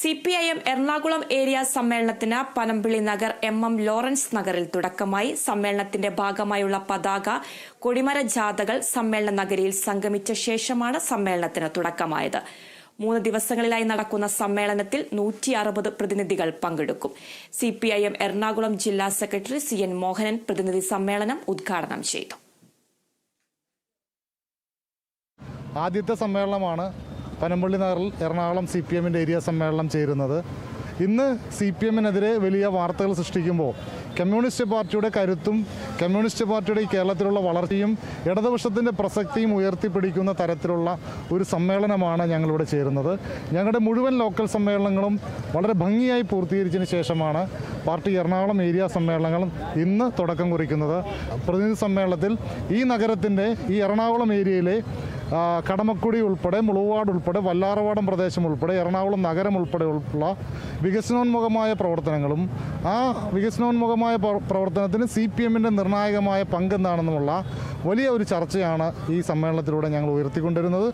C P I M Ernakulam area സമ്മേളനത്തിന് Panampilly Nagar M M Lawrence നഗറിൽ തുടക്കമായി. സമ്മേളനത്തിന്റെ ഭാഗമായുള്ള പതാക കൊടിമര ജാഥകൾ സമ്മേളന നഗരിയിൽ സംഗമിച്ച ശേഷമാണ് സമ്മേളനത്തിന് തുടക്കമായത്. മൂന്ന് ദിവസങ്ങളിലായി നടക്കുന്ന സമ്മേളനത്തിൽ നൂറ്റി അറുപത് പ്രതിനിധികൾ പങ്കെടുക്കും. C P I M Ernakulam ജില്ലാ സെക്രട്ടറി സി എൻ മോഹനൻ പ്രതിനിധി സമ്മേളനം ഉദ്ഘാടനം ചെയ്തു. ആദ്യത്തെ സമ്മേളനമാണ് പനമ്പള്ളി നഗറിൽ എറണാകുളം സി പി എമ്മിന്റെ ഏരിയ സമ്മേളനം ചേരുന്നത്. ഇന്ന് സി പി എമ്മിനെതിരെ വലിയ വാർത്തകൾ സൃഷ്ടിക്കുമ്പോൾ കമ്മ്യൂണിസ്റ്റ് പാർട്ടിയുടെ കരുത്തും കമ്മ്യൂണിസ്റ്റ് പാർട്ടിയുടെ ഈ കേരളത്തിലുള്ള വളർച്ചയും ഇടതുപക്ഷത്തിന്റെ പ്രസക്തിയും ഉയർത്തിപ്പിടിക്കുന്ന തരത്തിലുള്ള ഒരു സമ്മേളനമാണ് ഞങ്ങളിവിടെ ചേരുന്നത്. ഞങ്ങളുടെ മുഴുവൻ ലോക്കൽ സമ്മേളനങ്ങളും വളരെ ഭംഗിയായി പൂർത്തീകരിച്ചതിന് ശേഷമാണ് പാർട്ടി എറണാകുളം ഏരിയ സമ്മേളനങ്ങളും ഇന്ന് തുടക്കം കുറിക്കുന്നത്. പ്രതിനിധി സമ്മേളനത്തിൽ ഈ നഗരത്തിന്റെ ഈ എറണാകുളം ഏരിയയിലെ കടമക്കുടി ഉൾപ്പെടെ മുളുവാട് ഉൾപ്പെടെ വല്ലാറവാടം പ്രദേശം ഉൾപ്പെടെ എറണാകുളം നഗരം ഉൾപ്പെടെ ഉള്ള വികസനോന്മുഖമായ പ്രവർത്തനങ്ങളും ആ വികസനോന്മുഖമായ പ്രവർത്തനത്തിന് സി പി എമ്മിന്റെ നിർണായകമായ പങ്കെന്താണെന്നുമുള്ള വലിയ ഒരു ചർച്ചയാണ് ഈ സമ്മേളനത്തിലൂടെ ഞങ്ങൾ ഉയർത്തിക്കൊണ്ടിരുന്നത്.